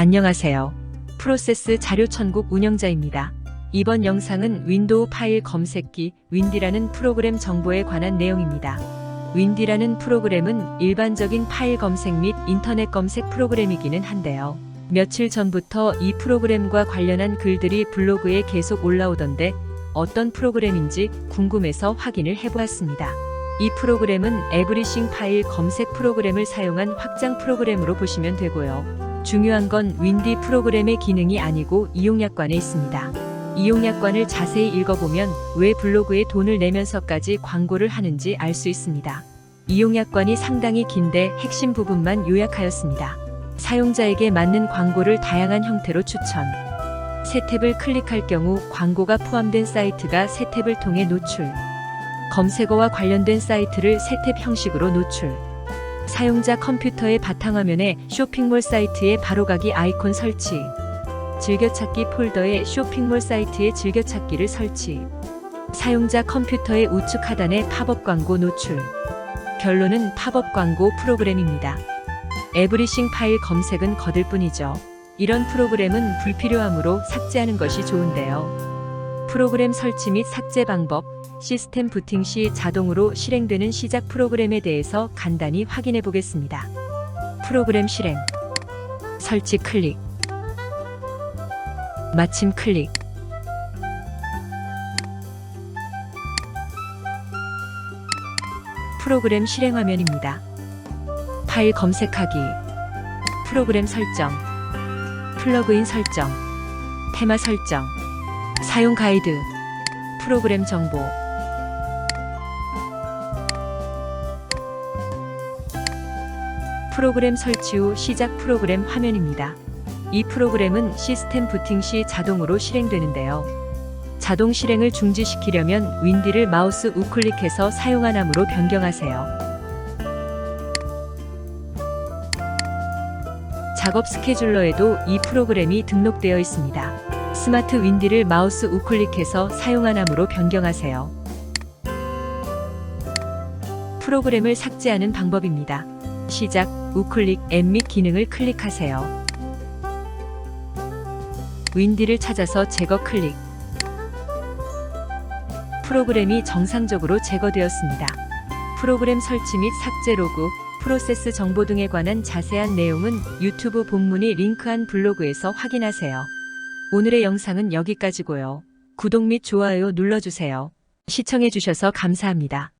안녕하세요. 프로세스 자료 천국 운영자입니다. 이번 영상은 윈도우 파일 검색기 윈디라는 프로그램 정보에 관한 내용입니다. 윈디라는 프로그램은 일반적인 파일 검색 및 인터넷 검색 프로그램이기는 한데요. 며칠 전부터 이 프로그램과 관련한 글들이 블로그에 계속 올라오던데 어떤 프로그램인지 궁금해서 확인을 해보았습니다. 이 프로그램은 에브리싱 파일 검색 프로그램을 사용한 확장 프로그램으로 보시면 되고요. 중요한 건 윈디 프로그램의 기능이 아니고 이용약관에 있습니다. 이용약관을 자세히 읽어보면 왜 블로그에 돈을 내면서까지 광고를 하는지 알 수 있습니다. 이용약관이 상당히 긴데 핵심 부분만 요약하였습니다. 사용자에게 맞는 광고를 다양한 형태로 추천. 새 탭을 클릭할 경우 광고가 포함된 사이트가 새 탭을 통해 노출. 검색어와 관련된 사이트를 새 탭 형식으로 노출. 사용자 컴퓨터의 바탕화면에 쇼핑몰 사이트의 바로가기 아이콘 설치. 즐겨찾기 폴더에 쇼핑몰 사이트의 즐겨찾기를 설치. 사용자 컴퓨터의 우측 하단에 팝업 광고 노출. 결론은 팝업 광고 프로그램입니다. 에브리싱 파일 검색은 거들 뿐이죠. 이런 프로그램은 불필요하므로 삭제하는 것이 좋은데요. 프로그램 설치 및 삭제 방법, 시스템 부팅 시 자동으로 실행되는 시작 프로그램에 대해서 간단히 확인해 보겠습니다. 프로그램 실행, 설치 클릭, 마침 클릭, 프로그램 실행 화면입니다. 파일 검색하기, 프로그램 설정, 플러그인 설정, 테마 설정, 사용 가이드, 프로그램 정보, 프로그램 설치 후 시작 프로그램 화면입니다. 이 프로그램은 시스템 부팅 시 자동으로 실행되는데요. 자동 실행을 중지시키려면 윈디를 마우스 우클릭해서 사용하남으로 변경하세요. 작업 스케줄러에도 이 프로그램이 등록되어 있습니다. 스마트 윈디를 마우스 우클릭해서 사용하남으로 변경하세요. 프로그램을 삭제하는 방법입니다. 시작, 우클릭, 앱 및 기능을 클릭하세요. 윈디를 찾아서 제거 클릭. 프로그램이 정상적으로 제거되었습니다. 프로그램 설치 및 삭제 로그, 프로세스 정보 등에 관한 자세한 내용은 유튜브 본문이 링크한 블로그에서 확인하세요. 오늘의 영상은 여기까지고요. 구독 및 좋아요 눌러주세요. 시청해주셔서 감사합니다.